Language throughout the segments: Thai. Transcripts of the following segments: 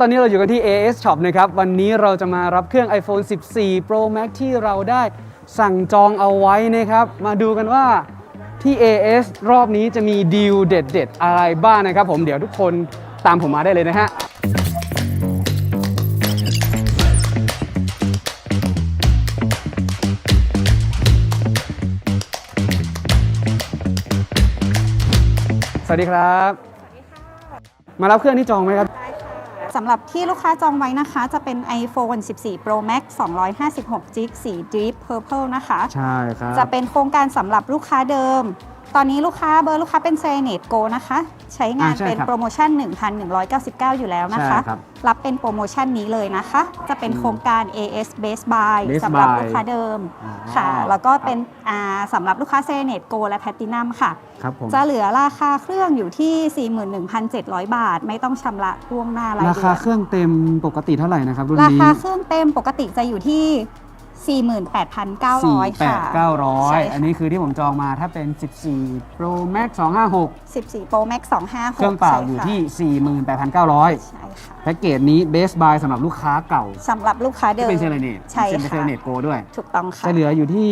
ตอนนี้เราอยู่กันที่ AS Shop นะครับ วันนี้เราจะมารับเครื่อง iPhone 14 Pro Max ที่เราได้สั่งจองเอาไว้นะครับ มาดูกันว่าที่ AS รอบนี้จะมีดีลเด็ดๆ อะไรบ้างนะครับ ผมเดี๋ยวทุกคนตามผมมาได้เลยนะฮะสวัสดีครับ มารับเครื่องที่จองไหมครับ สำหรับที่ลูกค้าจองไว้นะคะ จะเป็น iPhone 14 Pro Max 256 g b สี Deep Purple นะคะ ใช่ครับ จะเป็นโครงการสำหรับลูกค้าเดิม ตอนนี้ลูกค้าเบอร์ลูกค้าเป็น s e r e n a t e Go นะคะ ใช้งานอ่าใช่เป็นครับโปรโมชั่น 1,199 อยู่แล้วนะคะ ใช่ครับรับเป็นโปรโมชั่นนี้เลยนะคะ จะเป็นโครงการ AS Base Buy Base สำหรับ Buy ลูกค้าเดิมอ๋อค่ะ แล้วก็เป็นอ่าสำหรับลูกค้า s e r e n a t e Go และ Platinum ค่ะ ครับผมจะเหลือราคาเครื่องอยู่ที่ 41,700 บาท ไม่ต้องชำระล่วงหน้ารายราเดืคาอนเครื่องเต็มปกติเท่าไหร่นะครับรุ่นรานี้ คาเครื่องเต็มปกติจะอยู่ที่ 48,900 ค่ะ ใช่48,900 ค่ะ อันนี้คือที่ผมจองมาถ้าเป็น 14 Pro Max 256 14 Pro Max 256เครื่องเปล่าอยู่ที่ 48,900 ใช่ค่ะแพ็กเกจนี้ Best Buy สำหรับลูกค้าเก่าสำหรับลูกค้าเดิที่ม เป็นเซเลเนตใช่เป็นเซค่ะเลเนตโกด้วย ถูกต้องค่ะ จะเหลืออยู่ที่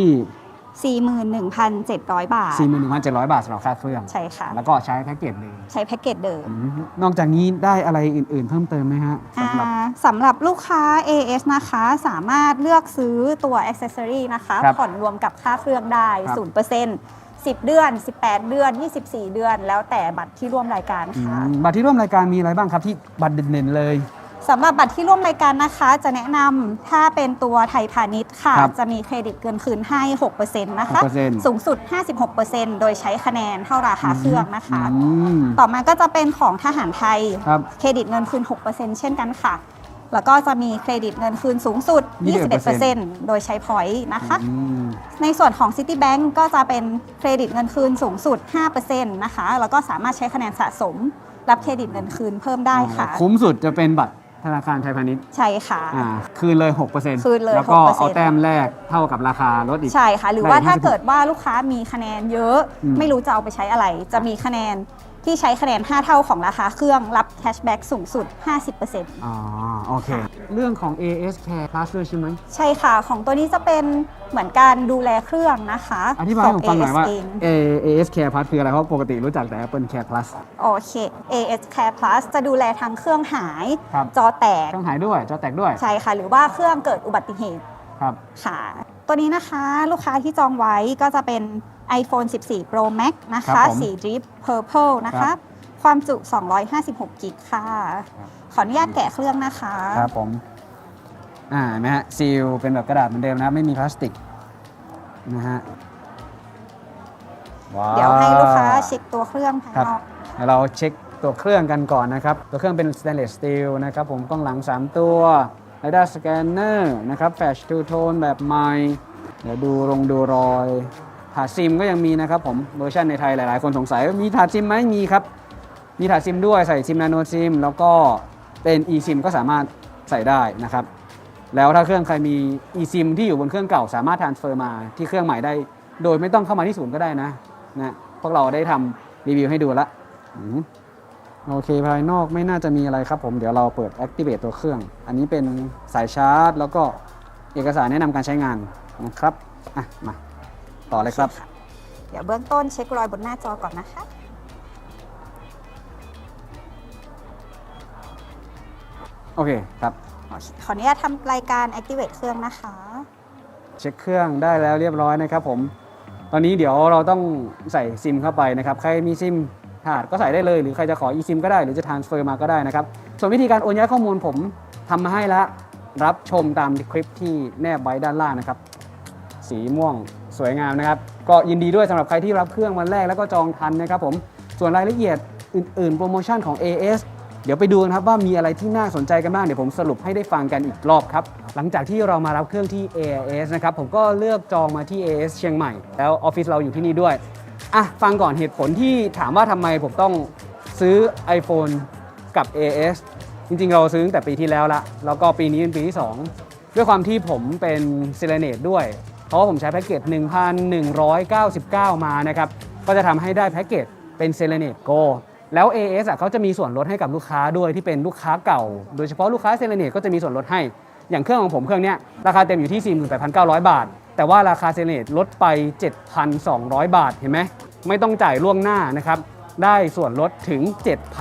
41,700 บาท 41,700 บาทสำหรับค่าเครื่อง ใช่ค่ะ แล้วก็ใช้แพ็กเกจหนึ่งใช้แพ็กเกจเดิมอืมนอกจากนี้ได้อะไรอื่น ๆ เพิ่มเติมไหมฮะสำหรับอ่าสำหรับลูกค้า AS นะคะ สามารถเลือกซื้อตัว Accessory นะคะครับผ่อนรวมกับค่าเครื่องได้ครับ0% 10 เดือน 18 เดือน 24 เดือน แล้วแต่บัตรที่ร่วมรายการอืค่ะมบัตรที่ร่วมรายการมีอะไรบ้างครับที่บัตรเด่นๆเลย สำหรับบัตรที่ร่วมรายการนะคะ จะแนะนำถ้าเป็นตัวไทยพาณิชย์ค่ะ ครับจะมีเครดิตเกินคืนให้ 6%นะคะ 6%สูงสุด 56%โดยใช้คะแนนเท่าราคาเครื่องนะคะ อืมต่อมาก็จะเป็นของทหารไทย ครับ เครดิตเงินคืน 6%เช่นกันค่ะ แล้วก็จะมีเครดิตเงินคืนสูงสุด 21%โดยใช้พอยต์นะคะ อืม ในส่วนของ Citibank ก็จะเป็นเครดิตเงินคืนสูงสุด 5%นะคะ แล้วก็สามารถใช้คะแนนสะสม รับเครดิตเงินคืนเพิ่มได้ค่ะ คุ้มสุดจะเป็นบัตร ธนาคารไทยพาณิชย์ใช่ค่ะ อ่าคืนเลย 6%คืนเลยแล้วก็6%เอาแต้มแรกเท่ากับราคารถอีก ใช่ค่ะ หรือว่าได้ถ้า56เกิดว่าลูกค้ามีคะแนนเยอะ อืม ไม่รู้จะเอาไปใช้อะไร จะมีคะแนน ที่ใช้คะแนน 5 เท่าของราคาเครื่องรับแคชแบ็กสูงสุด 50%อ๋อ โอเค เรื่องของ AS Care Plus ด้วยใช่ไหม ใช่ค่ะ ของตัวนี้จะเป็นเหมือนการดูแลเครื่องนะคะอธิบายให้ผมฟังหน่อยว่าเอง A AS Care Plus คืออะไร เพราะปกติรู้จักแต่ Apple Care Plus โอเค AS Care Plus จะดูแลทั้งเครื่องหายครับจอแตกต้องหายด้วย จอแตกด้วย ใช่ค่ะ หรือว่าเครื่องเกิดอุบัติเหตุ ครับ ค่ะ ตัวนี้นะคะลูกค้าที่จองไว้ก็จะเป็น iPhone 14 Pro Max นะครัคะ บผมสี Deep Purple นะครัคะ บ ความจุ 256 กิกค่ะครับขออนุญาตแกะเครื่องนะคะ ครับผม อ่าเห็นไหมฮะซีลเป็นแบบกระดาษเหมือนเดิมนะครับไม่มีพลาสติกนะฮะว้าว เดี๋ยวให้ลูกค้าเช็คตัวเครื่องภายครับ นอก เดี๋ยวเราเช็คตัวเครื่องกันก่อนนะครับ ตัวเครื่องเป็น stainless steel นะครับผมกล้องหลัง 3 ตัว radar scanner นะครับ flash two tone แบบใหม่เดี๋ยวดูลงดูรอยถาดซิมก็ยังมีนะครับผมเวอร์ชันในไทยหลาย ๆ คนสงสัยว่ามีถาดซิมไหมมีครับ มีถาดซิมด้วยใส่ซิมนาโนซิมแล้วก็เป็น eSIM ก็สามารถใส่ได้นะครับ แล้วถ้าเครื่องใครมี eSIM ที่อยู่บนเครื่องเก่าสามารถ transfer มาที่เครื่องใหม่ได้ โดยไม่ต้องเข้ามาที่ศูนย์ก็ได้นะนะพวกเราได้ทำรีวิวให้ดูละ โอเคภายนอกไม่น่าจะมีอะไรครับผมเดี๋ยวเราเปิด activate ตัวเครื่อง อันนี้เป็นสายชาร์จ แล้วก็เอกสารแนะนำการใช้งานนะครับอะมาต่อเลยครับ เดี๋ยวเบื้องต้นเช็ครอยบนหน้าจอก่อนนะคะ โอเคครับ โอเคขออนุญาตทำรายการ activate เครื่องนะคะ เช็คเครื่องได้แล้วเรียบร้อยนะครับผม ตอนนี้เดี๋ยวเราต้องใส่ซิมเข้าไปนะครับ ใครมีซิม ถาดก็ใส่ได้เลย หรือใครจะขอ eSIM ก็ได้หรือจะ transfer มาก็ได้นะครับ ส่วนวิธีการโอนย้ายข้อมูลผมทำมาให้แล้วรับชมตามคลิปที่แนบไว้ด้านล่างนะครับ สีม่วงสวยงามนะครับ ก็ยินดีด้วยสำหรับใครที่รับเครื่องวันแรกแล้วก็จองทันนะครับผมส่วนรายละเอียดอื่น ๆ โปรโมชั่นของ AS เดี๋ยวไปดูนะครับว่ามีอะไรที่น่าสนใจกันบ้างเดี๋ยวผมสรุปให้ได้ฟังกันอีกรอบครับ หลังจากที่เรามารับเครื่องที่ AIS นะครับผมก็เลือกจองมาที่ AS เชียงใหม่ แล้วออฟฟิศเราอยู่ที่นี่ด้วย อะฟังก่อนเหตุผลที่ถามว่าทำไมผมต้องซื้อ iPhone กับ AS จริงๆ เราซื้อตั้งแต่ปีที่แล้วละแล้วก็ปีนี้เป็นปีที่ 2 ด้วยความที่ผมเป็นเซเลเนตด้วย เพราะว่าผมใช้แพ็กเกจ 1,199 มานะครับ ก็จะทำให้ได้แพ็กเกจเป็นเซเลเนตโกแล้ว AS อะเขาจะมีส่วนลดให้กับลูกค้าด้วยที่เป็นลูกค้าเก่า โดยเฉพาะลูกค้าเซเลเนตก็จะมีส่วนลดให้ อย่างเครื่องของผมเครื่องเนี้ยราคาเต็มอยู่ที่ 48,900 บาท แต่ว่าราคาเซเลเนตลดไป 7,200 บาทเห็นไหมไม่ต้องจ่ายล่วงหน้านะครับได้ส่วนลดถึง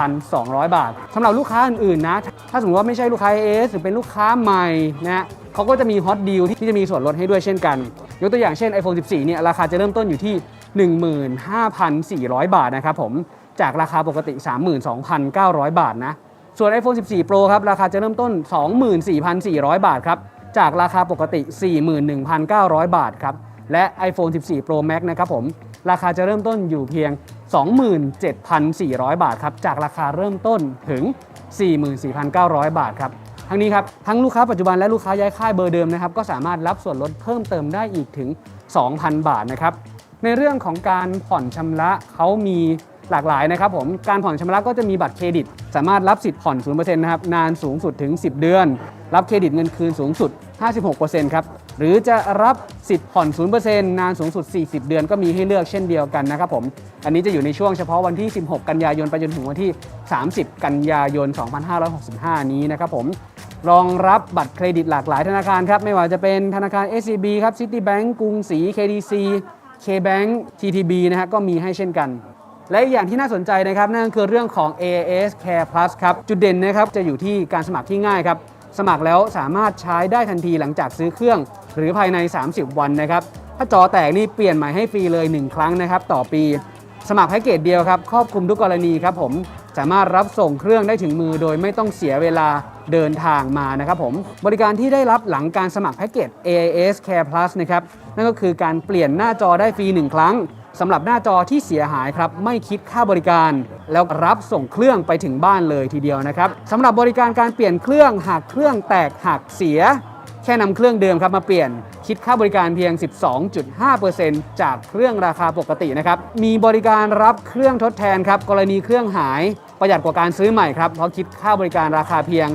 7,200 บาทสำหรับลูกค้าอื่นๆนะ ถ้าสมมติว่าไม่ใช่ลูกค้า AS หรือเป็นลูกค้าใหม่นะเขาก็จะมีฮอตดีลที่จะมีส่วนลดให้ด้วยเช่นกัน ยกตัวอย่างเช่น iPhone 14 เนี่ย ราคาจะเริ่มต้นอยู่ที่ 15,400 บาทนะครับผม จากราคาปกติ 32,900 บาทนะ ส่วน iPhone 14 Pro ครับ ราคาจะเริ่มต้น 24,400 บาทครับ จากราคาปกติ 41,900 บาทครับ และ iPhone 14 Pro Max นะครับผม ราคาจะเริ่มต้นอยู่เพียง 27,400 บาทครับ จากราคาเริ่มต้นถึง 44,900 บาทครับ ทั้งนี้ครับ ทั้งลูกค้าปัจจุบันและลูกค้าย้ายค่ายเบอร์เดิมนะครับ ก็สามารถรับส่วนลดเพิ่มเติมได้อีกถึง 2,000 บาทนะครับ ในเรื่องของการผ่อนชำระเขามี หลากหลายนะครับผมการผ่อนชำระก็จะมีบัตรเครดิต สามารถรับสิทธิ์ผ่อน 0%นะครับนานสูงสุดถึง 10 เดือน รับเครดิตเงินคืนสูงสุด 56%ครับหรือจะรับสิทธิ์ผ่อน 0%นานสูงสุด 40 เดือนก็มีให้เลือกเช่นเดียวกันนะครับผมอันนี้จะอยู่ในช่วงเฉพาะวันที่ 16 กันยายนไปจนถึงวันที่ 30 กันยายน 2565 นี้นะครับผมรองรับบัตรเครดิตหลากหลายธนาคารครับไม่ว่าจะเป็นธนาคาร SCB ครับ Citibank กรุงศรี KDC KBank TTB นะฮะก็มีให้เช่นกัน และอย่างที่น่าสนใจนะครับนั่นคือเรื่องของ AAS Care Plus ครับ จุดเด่นนะครับจะอยู่ที่การสมัครที่ง่ายครับ สมัครแล้วสามารถใช้ได้ทันทีหลังจากซื้อเครื่อง หรือภายใน 30 วันนะครับ ถ้าจอแตกนี่เปลี่ยนใหม่ให้ฟรีเลย 1 ครั้งนะครับต่อปี สมัครแพ็กเกจเดียวครับครอบคลุมทุกกรณีครับผมสามารถรับส่งเครื่องได้ถึงมือโดยไม่ต้องเสียเวลาเดินทางมานะครับผม บริการที่ได้รับหลังการสมัครแพ็กเกจ AIS Care Plus นะครับนั่นก็คือการเปลี่ยนหน้าจอได้ฟรี 1 ครั้ง สำหรับหน้าจอที่เสียหายครับไม่คิดค่าบริการ แล้วรับส่งเครื่องไปถึงบ้านเลยทีเดียวนะครับสำหรับบริการการเปลี่ยนเครื่องหากเครื่องแตกหักเสีย แค่นำเครื่องเดิมครับมาเปลี่ยนคิดค่าบริการเพียง 12.5%จากเครื่องราคาปกตินะครับมีบริการรับเครื่องทดแทนครับกรณีเครื่องหายประหยัดกว่าการซื้อใหม่ครับเพราะคิดค่าบริการราคาเพียง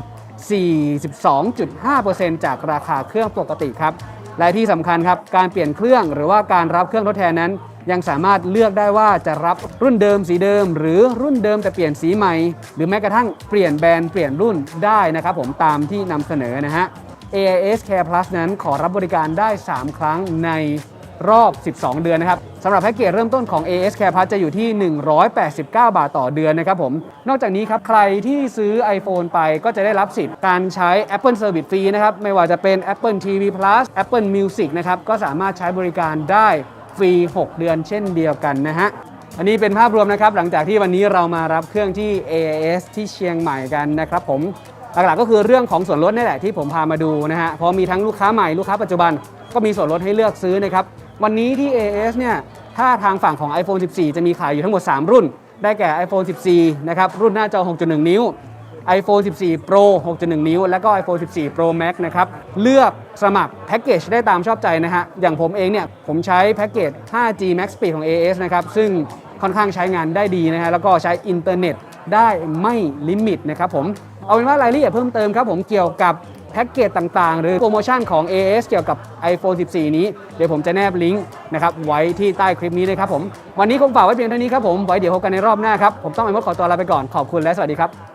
42.5%จากราคาเครื่องปกติครับและที่สำคัญครับการเปลี่ยนเครื่องหรือว่าการรับเครื่องทดแทนนั้น ยังสามารถเลือกได้ว่าจะรับรุ่นเดิมสีเดิม หรือรุ่นเดิมแต่เปลี่ยนสีใหม่ หรือแม้กระทั่งเปลี่ยนแบรนด์เปลี่ยนรุ่นได้นะครับผมตามที่นำเสนอนะฮะ AIS Care Plus นั้นขอรับบริการได้ 3 ครั้งในรอบ 12 เดือนนะครับสำหรับแพ็กเกจเริ่มต้นของ AIS Care Plus จะอยู่ที่ 189 บาทต่อเดือนนะครับผม นอกจากนี้ครับ ใครที่ซื้อ iPhone ไปก็จะได้รับสิทธิ์การใช้ Apple Service ฟรีนะครับ ไม่ว่าจะเป็น Apple TV Plus Apple Music นะครับ ก็สามารถใช้บริการได้ ฟรี 6 เดือนเช่นเดียวกันนะฮะอันนี้เป็นภาพรวมนะครับหลังจากที่วันนี้เรามารับเครื่องที่ AIS ที่เชียงใหม่กันนะครับผมหลักๆก็คือเรื่องของส่วนลดนี่แหละที่ผมพามาดูนะฮะเพราะมีทั้งลูกค้าใหม่ลูกค้าปัจจุบันก็มีส่วนลดให้เลือกซื้อนะครับวันนี้ที่ AIS เนี่ยถ้าทางฝั่งของ iPhone 14 จะมีขายอยู่ทั้งหมด 3 รุ่น ได้แก่ iPhone 14 นะครับรุ่นหน้าจอ 6.1 นิ้ว iPhone 14 Pro 6.1 นิ้ว แล้วก็ iPhone 14 Pro Max นะครับ เลือกสมัครแพ็กเกจได้ตามชอบใจนะฮะ อย่างผมเองเนี่ย ผมใช้แพ็กเกจ 5G Max Speed ของ AS นะครับ ซึ่งค่อนข้างใช้งานได้ดีนะฮะ แล้วก็ใช้อินเทอร์เน็ตได้ไม่ลิมิตนะครับผม เอาเป็นว่ารายละเอียดเพิ่มเติมครับผมเกี่ยวกับแพ็กเกจต่างๆ หรือโปรโมชั่นของ AS เกี่ยวกับ iPhone 14 นี้ เดี๋ยวผมจะแนบลิงก์นะครับไว้ที่ใต้คลิปนี้เลยครับผม วันนี้คงฝากไว้เพียงเท่านี้ครับผม ไว้เดี๋ยวพบกันในรอบหน้าครับ ผมต้องไอ้มดขอตัวลาไปก่อน ขอบคุณและสวัสดีครับ